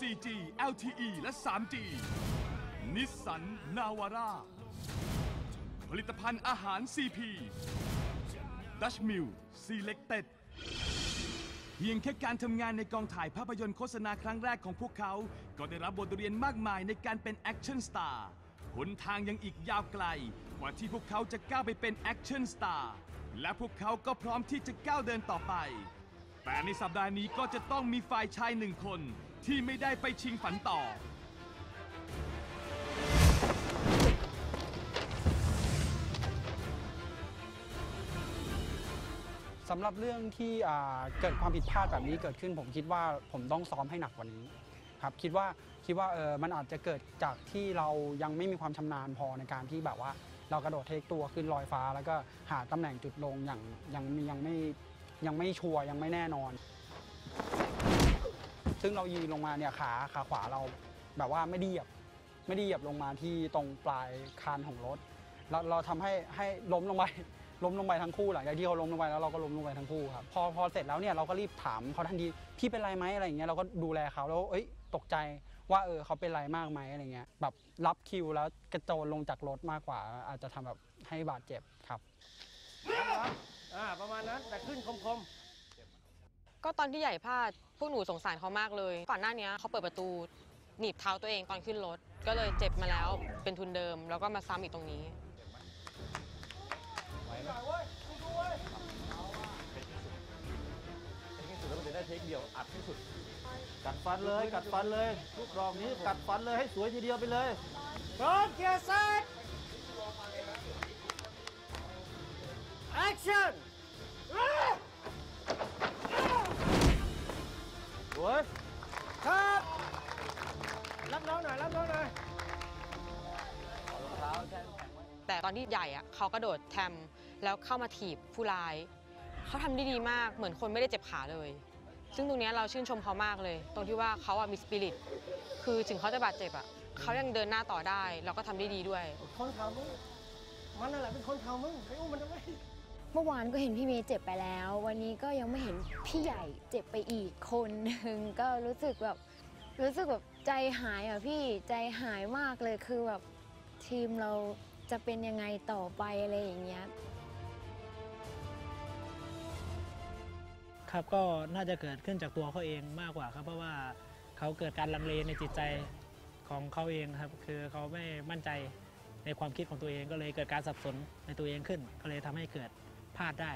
4G LTE และ 3G นิสสันนาวาร่าผลิตภัณฑ์อาหาร CP Dutch Mill Selected เพียงแค่การทำงานในกองถ่ายภาพยนตร์โฆษณาครั้งแรกของพวกเขา ก็ได้รับบทเรียนมากมายในการเป็นแอคชั่นสตาร์หนทางยังอีกยาวไกล กว่าที่พวกเขาจะก้าวไปเป็นแอคชั่นสตาร์และพวกเขาก็พร้อมที่จะก้าวเดินต่อไป แต่ในสัปดาห์นี้ก็จะต้องมีฝ่ายชายหนึ่งคน ที่ไม่ได้ไปชิงฝันต่อ สำหรับเรื่องที่อ่าเกิดความผิดพลาดแบบนี้เกิดขึ้น ผมคิดว่าผมต้องซ้อมให้หนักกว่านี้ครับคิดว่าคิดว่าเออมันอาจจะเกิดจากที่เรายังไม่มีความชำนาญพอในการที่แบบว่า เรากระโดดเทคตัวขึ้นลอยฟ้า แล้วก็หาตำแหน่งจุดลงอย่างยังยังไม่ยังไม่ชัวร์ยังไม่แน่นอน ซึ่งเรายืนลงมาเนี่ยขาขาขวาเราแบบว่าไม่ได้เหยียบไม่ได้เหยียบลงมาที่ตรงปลายคานของรถเราเราทำให้ให้ล้มลงไปล้มลงไปทั้งคู่หลังจากที่เขาล้มลงไปแล้วเราก็ล้มลงไปทั้งคู่ครับพอพอเสร็จแล้วเนี่ยเราก็รีบถามเขาทันทีพี่เป็นไรไหมอะไรอย่างเงี้ยเราก็ดูแลเขาแล้วเอ้ยตกใจว่าเออเขาเป็นไรมากไหมอะไรเงี้ยแบบรับคิวแล้วกระโจนลงจากรถมากกว่า อาจจะทำแบบให้บาดเจ็บครับ อ่าประมาณนั้นแต่ขึ้นคม ก็ตอนที่ใหญ่พลาดพวกหนูสงสารเขามากเลย ก่อนหน้านี้เขาเปิดประตูหนีบเท้าตัวเองตอนขึ้นรถ ก็เลยเจ็บมาแล้วเป็นทุนเดิม แล้วก็มาซ้ำอีกตรงนี้ที่สุดแล้วมันจะได้เทคเดียวอัดที่สุด กัดฟันเลยกัดฟันเลยลูกรองนี้กัดฟันเลยให้สวยทีเดียวไปเลยๆพร้อมเกียร์เซตแอคชั่น สวยครับ รับน้องหน่อย รับน้องหน่อยแต่ตอนที่ใหญ่อะเขากระโดดแทมแล้วเข้ามาถีบผู้ร้าย เขาทำได้ดีมากเหมือนคนไม่ได้เจ็บขาเลย ซึ่งตรงเนี้ยเราชื่นชมเขามากเลย ตรงที่ว่าเขาอะมีสปิริตคือถึงเขาจะบาดเจ็บอะเขายังเดินหน้าต่อได้ แล้วก็ทำได้ดีด้วย คนทำมึงมันนั่นแหละเป็นคนทำมึงไปอุ้มมันทำไม เมื่อวานก็เห็นพี่เมย์เจ็บไปแล้ว วันนี้ก็ยังไม่เห็นพี่ใหญ่เจ็บไปอีกคนหนึ่งก็รู้สึกแบบรู้สึกแบบใจหายอะพี่ใจหายมากเลยคือแบบทีมเราจะเป็นยังไงต่อไปอะไรอย่างเงี้ยครับก็น่าจะเกิดขึ้นจากตัวเขาเองมากกว่าครับ เพราะว่าเขาเกิดการลังเลในจิตใจของเขาเองครับ คือเขาไม่มั่นใจในความคิดของตัวเองก็เลยเกิดการสับสนในตัวเองขึ้น ก็เลยทำให้เกิด พลาดได้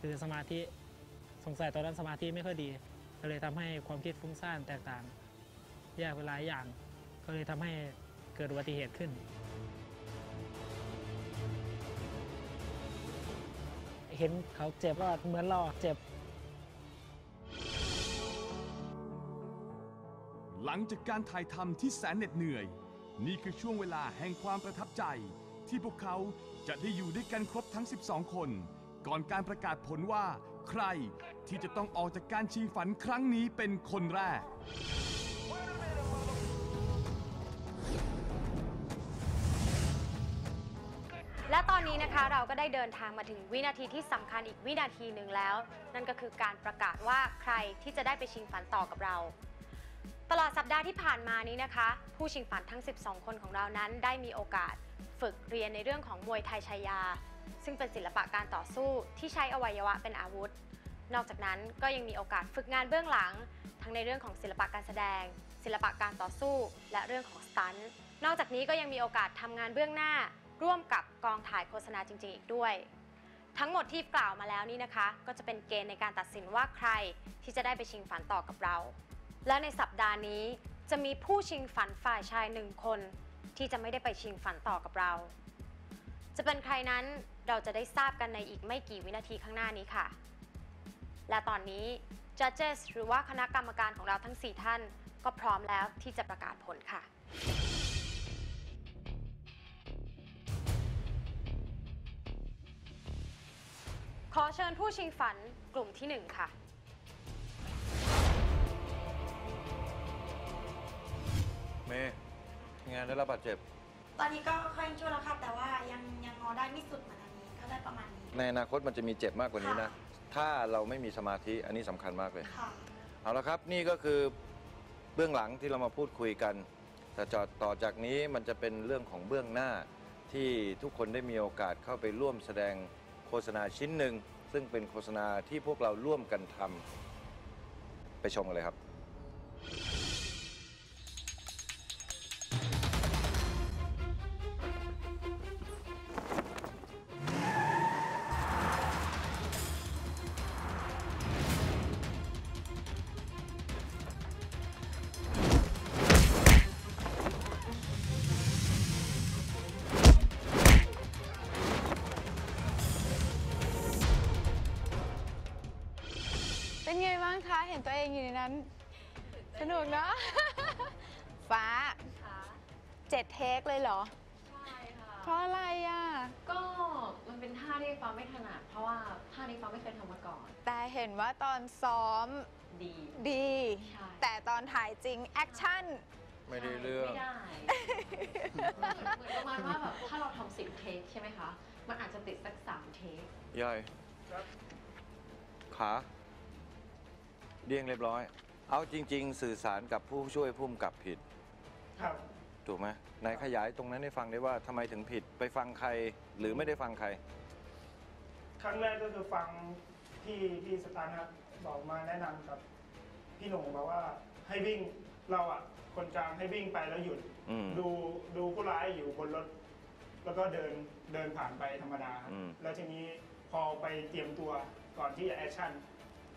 คือสมาธิสงสัยตอนนั้นสมาธิไม่ค่อยดี ก็เลยทำให้ความคิดฟุ้งซ่านแตกต่างแยกเวหลายอย่าง ก็เลยทำให้เกิดอุบัติเหตุขึ้น เห็นเขาเจ็บก็เหมือนเราเจ็บ หลังจากการถ่ายทำที่แสนเหน็ดเหนื่อย นี่คือช่วงเวลาแห่งความประทับใจ ที่พวกเขาจะได้อยู่ด้วยกันครบทั้ง 12 คน ก่อนการประกาศผลว่า ใครที่จะต้องออกจากการชิงฝันครั้งนี้เป็นคนแรก และตอนนี้นะคะเราก็ได้เดินทางมาถึงวินาทีที่สำคัญอีกวินาทีหนึ่งแล้ว นั่นก็คือการประกาศว่าใครที่จะได้ไปชิงฝันต่อกับเรา ตลอดสัปดาห์ที่ผ่านมานี้นะคะ ผู้ชิงฝันทั้ง 12 คนของเรานั้นได้มีโอกาส ฝึกเรียนในเรื่องของมวยไทยชายา ซึ่งเป็นศิลปะการต่อสู้ที่ใช้อวัยวะเป็นอาวุธ นอกจากนั้นก็ยังมีโอกาสฝึกงานเบื้องหลัง ทั้งในเรื่องของศิลปะการแสดง ศิลปะการต่อสู้ และเรื่องของสตันนอกจากนี้ก็ยังมีโอกาสทำงานเบื้องหน้า ร่วมกับกองถ่ายโฆษณาจริง ๆ อีกด้วย ทั้งหมดที่กล่าวมาแล้วนี้นะคะ ก็จะเป็นเกณฑ์ในการตัดสินว่าใครที่จะได้ไปชิงฝันต่อกับเรา และในสัปดาห์นี้จะมีผู้ชิงฝันฝ่ายชายหนึ่งคน ที่จะไม่ได้ไปชิงฝันต่อกับเรา จะเป็นใครนั้นเราจะได้ทราบกันในอีกไม่กี่วินาทีข้างหน้านี้ค่ะ และตอนนี้ judges หรือว่าคณะกรรมการของเราทั้ง 4 ท่าน ก็พร้อมแล้วที่จะประกาศผลค่ะ ขอเชิญผู้ชิงฝันกลุ่มที่ 1 ค่ะ เมย์งานได้รับบาดเจ็บ ตอนนี้ก็ค่อยชั่วแล้วค่ะแต่ว่ายังยังงอได้ไม่สุดเหมือนอันนี้ก็ได้ประมาณนี้ ในอนาคตมันจะมีเจ็บมากกว่านี้นะ ค่ะ ถ้าเราไม่มีสมาธิอันนี้สำคัญมากเลย ค่ะ เอาละครับนี่ก็คือเบื้องหลังที่เรามาพูดคุยกัน แต่จอต่อจากนี้มันจะเป็นเรื่องของเบื้องหน้าที่ทุกคนได้มีโอกาสเข้าไปร่วมแสดงโฆษณาชิ้นหนึ่ง ซึ่งเป็นโฆษณาที่พวกเราร่วมกันทำไปชมกันเลยครับ เป็นไงบ้างคะ เห็นตัวเองอยู่ในนั้น สนุกเนาะ ฟ้าเจ็ดเทคเลยเหรอ ใช่ค่ะ เพราะอะไรอะ ก็มันเป็นท่าที่ฟ้าไม่ถนัดเพราะว่าท่านี้ฟ้าไม่เคยทำมาก่อน แต่เห็นว่าตอนซ้อมดี ดี ใช่ แต่ตอนถ่ายจริง แอคชั่น ไม่ได้เรื่อง ไม่ได้เหมือนเหมือนประมาณว่าแบบถ้าเราทำสิบเทคใช่ไหมคะ มันอาจจะติดสักสามเทค ย่อย ขา เรียงเรียบร้อย เอาจริง ๆ สื่อสารกับผู้ช่วยผู้กำกับผิด ครับถูกไหมไหนขยายตรงนั้นให้ฟังได้ว่าทำไมถึงผิดไปฟังใครหรือไม่ได้ฟังใคร ครั้งแรกก็คือฟังพี่พี่สตาร์นะครับบอกมาแนะนำกับ พี่หนุ่มบอกว่าให้วิ่งเราอะ คนกลางให้วิ่งไปแล้วหยุด อืมดูดูผู้ร้ายอยู่บนรถ แล้วก็เดินเดินผ่านไปธรรมดาครับอืม แล้วทีนี้พอไปเตรียมตัวก่อนที่จะแอคชั่น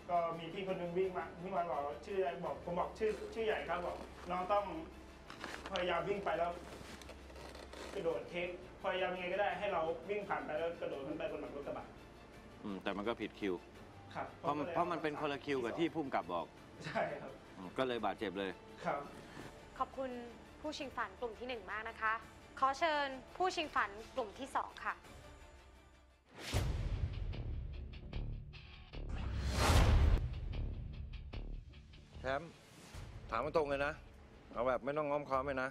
ก็มีพี่คนหนึงวิ่งมาวิ่งมาบอกว่าชื่ออะไรบอกผมบอกชื่อชื่อใหญ่ครับบอกน้องต้องพยายามวิ่งไปแล้วกระโดดเทคพยายามยังไงก็ได้ให้เราวิ่งผ่านไปแล้วกระโดดขึ้นไปบนหลังรถกระบะอืมแต่มันก็ผิดคิว ครับเพราะมันเพราะมันเป็นคนละคิวกับที่ผู้กำกับบอก ใช่ครับอืมก็เลยบาดเจ็บเลยครับ ขอบคุณผู้ชิงฝันกลุ่มที่หนึ่งมากนะคะ ขอเชิญผู้ชิงฝันกลุ่มที่สองค่ะ ชมป์ถามตรงๆเลยนะ เอาแบบไม่ต้องง้อมค้อมเลยนะ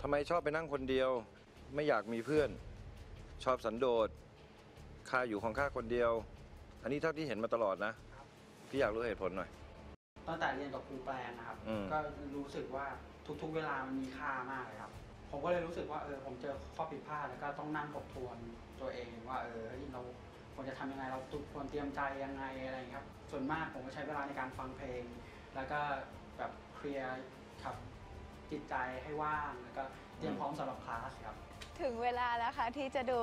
ทำไมชอบไปนั่งคนเดียว ไม่อยากมีเพื่อน ชอบสันโดษข้าอยู่ของข้าคนเดียว อันนี้เท่าที่เห็นมาตลอดนะ พี่อยากรู้เหตุผลหน่อย ตั้งแต่เรียนกับครูแปลนะครับ อืม ก็รู้สึกว่าทุกๆเวลามันมีค่ามากเลยครับ ผมก็เลยรู้สึกว่าเออผมเจอข้อผิดพลาดแล้วก็ต้องนั่งทบทวนตัวเองว่าเออเฮ้ยเรา ควรจะทำยังไง เราควรเตรียมใจยังไงอะไรอย่างเงี้ยครับ ส่วนมากผมก็ใช้เวลาในการฟังเพลง แล้วก็แบบเคลียร์ครับจิตใจให้ว่างแล้วก็เตรียมพร้อมสำหรับคลาสครับ ถึงเวลาแล้วค่ะที่จะดู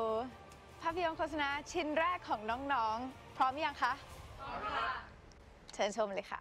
ภาพยนตร์โฆษณาชิ้นแรกของน้องๆ พร้อมยังคะ พร้อมค่ะ เชิญชมเลยค่ะ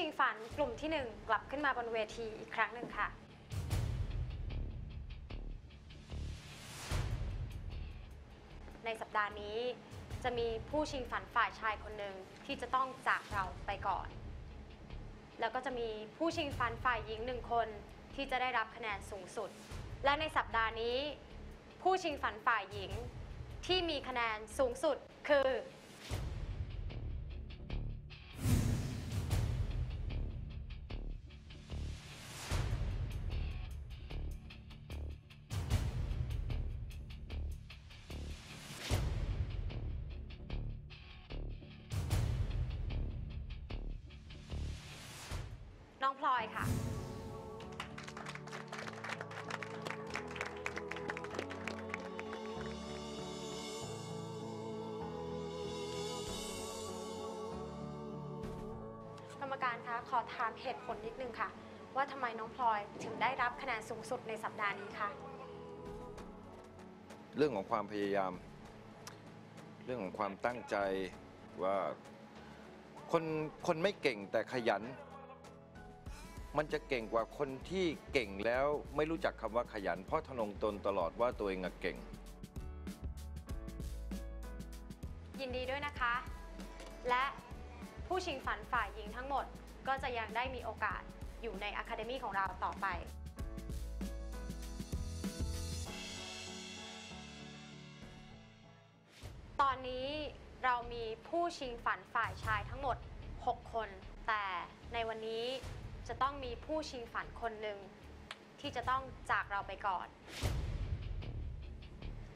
ชิงฝันกลุ่มที่หนึ่งกลับขึ้นมาบนเวทีอีกครั้งหนึ่งค่ะ ในสัปดาห์นี้จะมีผู้ชิงฝันฝ่ายชายคนหนึ่งที่จะต้องจากเราไปก่อน แล้วก็จะมีผู้ชิงฝันฝ่ายหญิงหนึ่งคนที่จะได้รับคะแนนสูงสุด และในสัปดาห์นี้ ผู้ชิงฝันฝ่ายหญิงที่มีคะแนนสูงสุดคือ อยค่ะ กรรมการคะขอถามเหตุผลนิดนึงค่ะ ว่าทำไมน้องพลอยถึงได้รับคะแนนสูงสุดในสัปดาห์นี้คะเรื่องของความพยายาม เรื่องของความตั้งใจว่าคนคนไม่เก่งแต่ขยัน มันจะเก่งกว่าคนที่เก่งแล้วไม่รู้จักคำว่าขยัน เพราะทนงตนตลอดว่าตัวเองเก่ง ยินดีด้วยนะคะ และผู้ชิงฝันฝ่ายหญิงทั้งหมดก็จะยังได้มีโอกาสอยู่ในอะคาเดมีของเราต่อไปตอนนี้เรามีผู้ชิงฝันฝ่ายชายทั้งหมด 6 คน แต่ในวันนี้ จะต้องมีผู้ชิงฝันคนหนึ่งที่จะต้องจากเราไปก่อน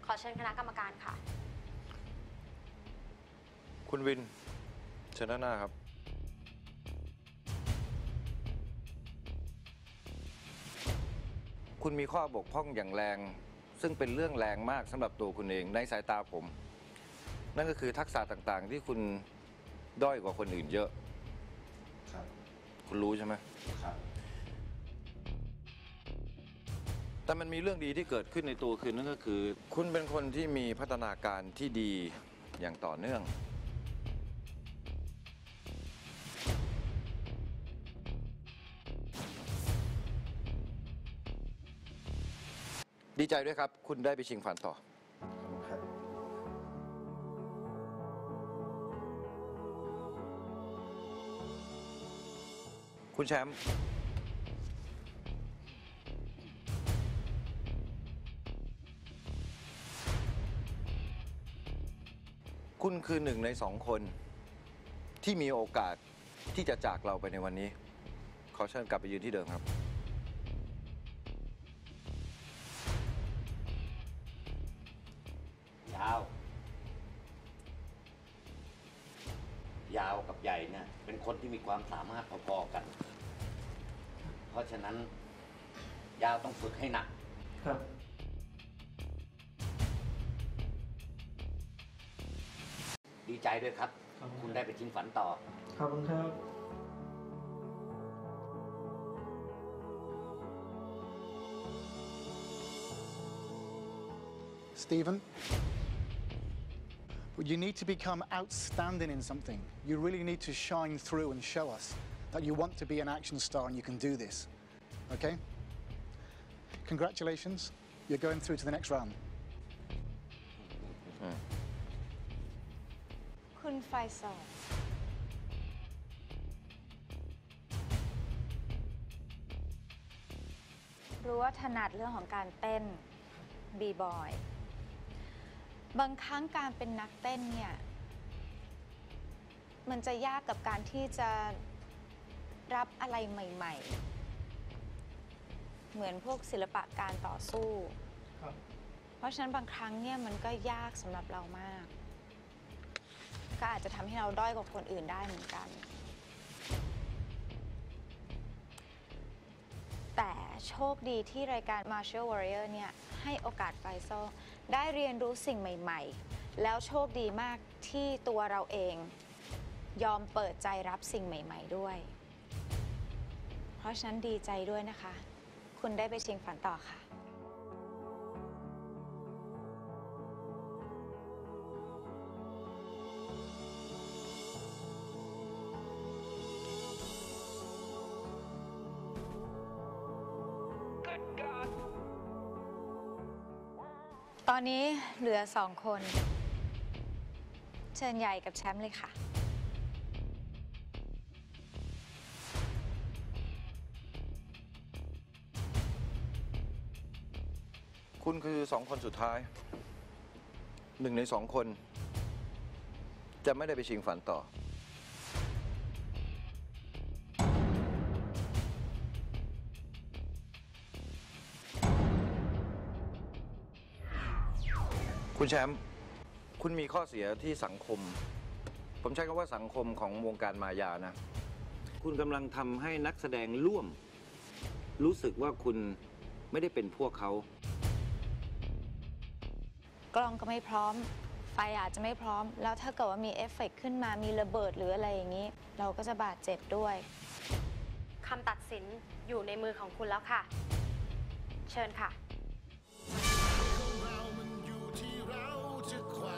ขอเชิญคณะกรรมการค่ะ คุณวิน เชิญด้านหน้าครับ คุณมีข้อบกพร่องอย่างแรง ซึ่งเป็นเรื่องแรงมากสำหรับตัวคุณเองในสายตาผม นั่นก็คือทักษะต่างๆ ที่คุณด้อยกว่าคนอื่นเยอะ ครับ คุณรู้ใช่ไหมครับแต่มันมีเรื่องดีที่เกิดขึ้นในตัวคุณนั่นก็คือ คุณเป็นคนที่มีพัฒนาการที่ดีอย่างต่อเนื่อง ดีใจด้วยครับ คุณได้ไปชิงฝันต่อ คุณแชมป์คุณคือหนึ่งในสองคน ที่มีโอกาสที่จะจากเราไปในวันนี้ ขอเชิญกลับไปยืนที่เดิมครับ ยาว ยาวกับใหญ่เนี่ยเป็นคนที่มีความสามารถพอๆกัน เพราะฉะนั้นยาวต้องฝึกให้หนัก ครับ ดีใจด้วยครับคุณได้ไปชิงฝันต่อ ขอบคุณครับ Stephen, you need to become outstanding in something. You really need to shine through and show us that you want to be an action star and you can do this. Okay? Congratulations. You're going through to the next round. คุณไฟซอลรู้ว่าถนัดเรื่องของการเต้นบีบอย บางครั้งการเป็นนักเต้นเนี่ย มันจะยากกับการที่จะ รับอะไรใหม่ ๆ เหมือนพวกศิลปะการต่อสู้ ครับ เพราะฉะนั้นบางครั้งเนี่ยมันก็ยากสำหรับเรามาก ก็อาจจะทำให้เราด้อยกว่าคนอื่นได้เหมือนกัน แต่โชคดีที่รายการ Martial Warrior เนี่ย ให้โอกาสไฟโซลได้เรียนรู้สิ่งใหม่ ๆ แล้วโชคดีมากที่ตัวเราเอง ยอมเปิดใจรับสิ่งใหม่ ๆ ด้วยเพ ราะฉะนั้นดีใจด้วยนะคะ คุณได้ไปชิงฝันต่อค่ะ ตอนนี้เหลือสองคน เชิญใหญ่กับแชมป์เลยค่ะ คุณคือสองคนสุดท้าย หนึ่งในสองคน จะไม่ได้ไปชิงฝันต่อ คุณแชมป์คุณมีข้อเสียที่สังคม ผมใช้คำว่าสังคมของวงการมายานะ คุณกำลังทำให้นักแสดงร่วม รู้สึกว่าคุณไม่ได้เป็นพวกเขา กล้องก็ไม่พร้อม ไฟอาจจะไม่พร้อม แล้วถ้าเกิดว่ามีเอฟเฟกต์ขึ้นมามีระเบิดหรืออะไรอย่างนี้ เราก็จะบาดเจ็บด้วยคำตัดสินอยู่ในมือของคุณแล้วค่ะ เชิญค่ะ เรามันอยู่ที่เราจะไขว่